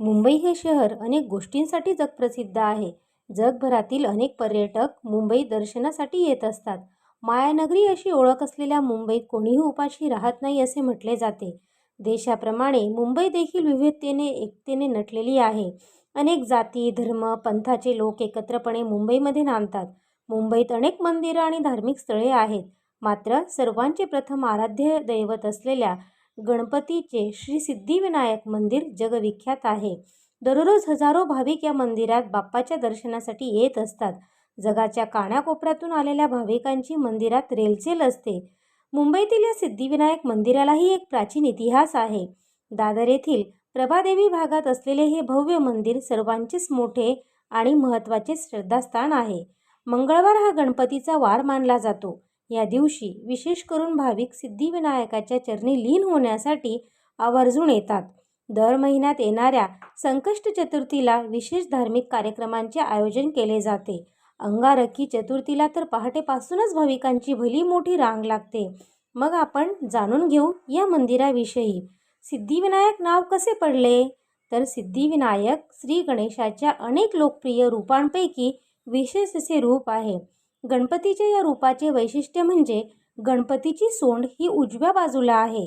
मुंबई हे शहर अनेक गोष्टींसाठी जगप्रसिद्ध आहे. जगभरातील अनेक पर्यटक मुंबई दर्शनासाठी येत असतात. मायानगरी अशी ओळख असलेल्या मुंबईत कोणीही उपाशी राहत नाही असे म्हटले जाते. देशाप्रमाणे मुंबई देखील विविधतेने एकतेने नटलेली आहे. अनेक जाती धर्म पंथाचे लोक एकत्रपणे मुंबईमध्ये नांदतात. मुंबईत अनेक मंदिरं आणि धार्मिक स्थळे आहेत. मात्र सर्वांचे प्रथम आराध्य दैवत असलेल्या गणपतीचे श्री सिद्धिविनायक मंदिर जगविख्यात आहे. दररोज हजारो भाविक या मंदिरात बाप्पाच्या दर्शनासाठी येत असतात. जगाच्या कानाकोपऱ्यातून आलेल्या भाविकांची मंदिरात रेलचेल असते. मुंबईतील या सिद्धिविनायक मंदिरालाही एक प्राचीन इतिहास आहे. दादर येथील प्रभादेवी भागात असलेले हे भव्य मंदिर सर्वांचेच मोठे आणि महत्त्वाचे श्रद्धास्थान आहे. मंगळवार हा गणपतीचा वार मानला जातो. या दिवशी विशेष करून भाविक सिद्धिविनायकाच्या चरणी लीन होण्यासाठी आवर्जून येतात. दर महिन्यात येणाऱ्या संकष्ट चतुर्थीला विशेष धार्मिक कार्यक्रमांचे आयोजन केले जाते. अंगारकी चतुर्थीला तर पहाटेपासूनच भाविकांची भली मोठी रांग लागते. मग आपण जाणून घेऊ या मंदिराविषयी. सिद्धिविनायक नाव कसे पडले? तर सिद्धिविनायक श्री गणेशाच्या अनेक लोकप्रिय रूपांपैकी विशेष असे रूप आहे. गणपतीच्या या रूपाचे वैशिष्ट्य म्हणजे गणपतीची सोंड ही उजव्या बाजूला आहे.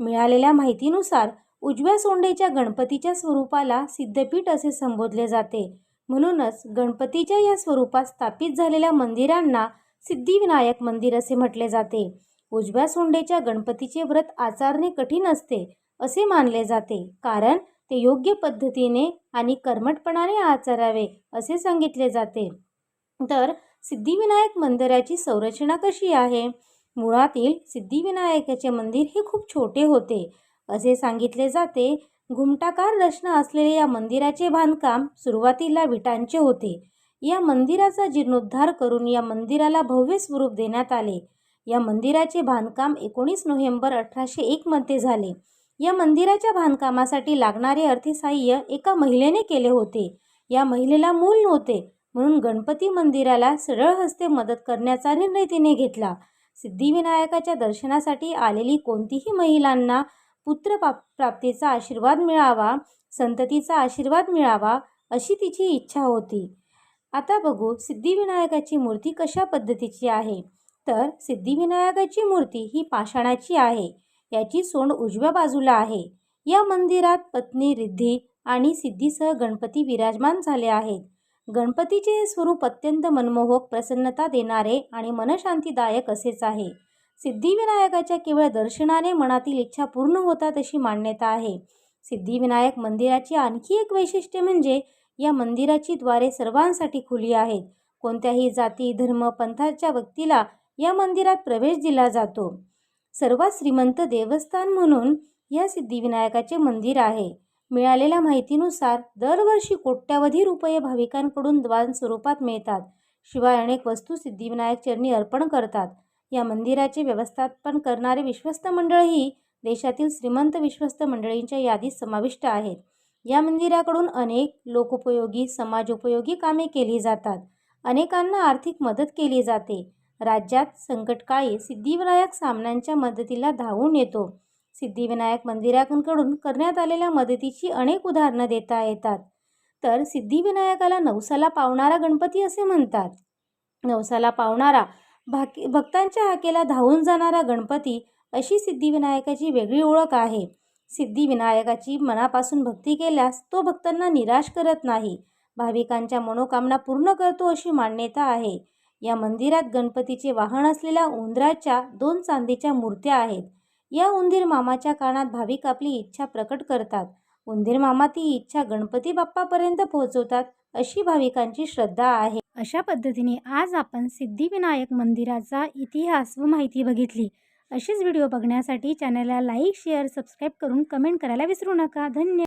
मिळालेल्या माहितीनुसार उजव्या सोंडेच्या गणपतीच्या स्वरूपाला सिद्धपीठ असे संबोधले जाते. म्हणूनच गणपतीच्या या स्वरूपात स्थापित झालेल्या मंदिरांना सिद्धिविनायक मंदिर असे म्हटले जाते. उजव्या सोंडेच्या गणपतीचे व्रत आचारणे कठीण असते असे मानले जाते. कारण ते योग्य पद्धतीने आणि कर्मटपणाने आचरावे असे सांगितले जाते. तर सिद्धिविनायक मंदिराची संरचना कशी आहे? मुळातील सिद्धिविनायकाचे मंदिर हे खूप छोटे होते. असे सांगितले जाते घुमटाकार रचना असलेले या मंदिराचे बांधकाम सुरुवातीला विटांचे होते. या मंदिराचा जीर्णोद्धार करून या मंदिराला भव्य स्वरूप देण्यात आले. या मंदिराचे बांधकाम एकोणीस नोव्हेंबर अठराशे एकमध्ये झाले. या मंदिराच्या बांधकामासाठी लागणारे अर्थसहाय्य एका महिलेने केले होते. या महिलेला मूल नव्हते. म्हणून गणपती मंदिराला सरळ हस्ते मदत करण्याचा निर्णय तिने घेतला. सिद्धिविनायकाच्या दर्शनासाठी आलेली कोणतीही महिलांना पुत्र प्राप्तीचा आशीर्वाद मिळावा संततीचा आशीर्वाद मिळावा अशी तिची इच्छा होती. आता बघू सिद्धिविनायकाची मूर्ती कशा पद्धतीची आहे? तर सिद्धिविनायकाची मूर्ती ही पाषाणाची आहे. याची सोंड उजव्या बाजूला आहे. या मंदिरात पत्नी रिद्धी आणि सिद्धीसह गणपती विराजमान झाले आहेत. गणपतीचे हे स्वरूप अत्यंत मनमोहक प्रसन्नता देणारे आणि मनशांतीदायक असेच आहे. सिद्धिविनायकाच्या केवळ दर्शनाने मनातील इच्छा पूर्ण होतात अशी मान्यता आहे. सिद्धिविनायक मंदिराची आणखी एक वैशिष्ट्य म्हणजे या मंदिराची द्वारे सर्वांसाठी खुली आहेत. कोणत्याही जाती धर्म पंथाच्या व्यक्तीला या मंदिरात प्रवेश दिला जातो. सर्वात श्रीमंत देवस्थान म्हणून या सिद्धिविनायकाचे मंदिर आहे. मिळालेल्या माहितीनुसार दरवर्षी कोट्यावधी रुपये भाविकांकडून द्वान स्वरूपात मिळतात. शिवाय अनेक वस्तू सिद्धिविनायक चरणी अर्पण करतात. या मंदिराचे व्यवस्थापन करणारे विश्वस्त मंडळही देशातील श्रीमंत विश्वस्त मंडळींच्या यादीत समाविष्ट आहेत. या मंदिराकडून अनेक लोकोपयोगी समाजोपयोगी कामे केली जातात. अनेकांना आर्थिक मदत केली जाते. राज्यात संकटकाळी सिद्धिविनायक सामन्यांच्या मदतीला धावून येतो. सिद्धिविनायक मंदिराकडून करण्यात आलेल्या मदतीची अनेक उदाहरणं देता येतात. तर सिद्धिविनायकाला नवसाला पावणारा गणपती असे म्हणतात. नवसाला पावणारा भाकी भक्तांच्या हाकेला धावून जाणारा गणपती अशी सिद्धिविनायकाची वेगळी ओळख आहे. सिद्धिविनायकाची मनापासून भक्ती केल्यास तो भक्तांना निराश करत नाही. भाविकांच्या मनोकामना पूर्ण करतो अशी मान्यता आहे. या मंदिरात गणपतीचे वाहन असलेल्या उंदराच्या दोन चांदीच्या मूर्त्या आहेत. या उंदीर मामाच्या कानात भाविक आपली इच्छा प्रकट करतात. उंदीर मामा ती इच्छा गणपती बाप्पापर्यंत पोहोचवतात अशी भाविकांची श्रद्धा आहे. अशा पद्धतीने आज आपण सिद्धिविनायक मंदिराचा इतिहास व माहिती बघितली. अशीच व्हिडिओ बघण्यासाठी चॅनलला लाईक शेअर सबस्क्राईब करून कमेंट करायला विसरू नका. धन्यवाद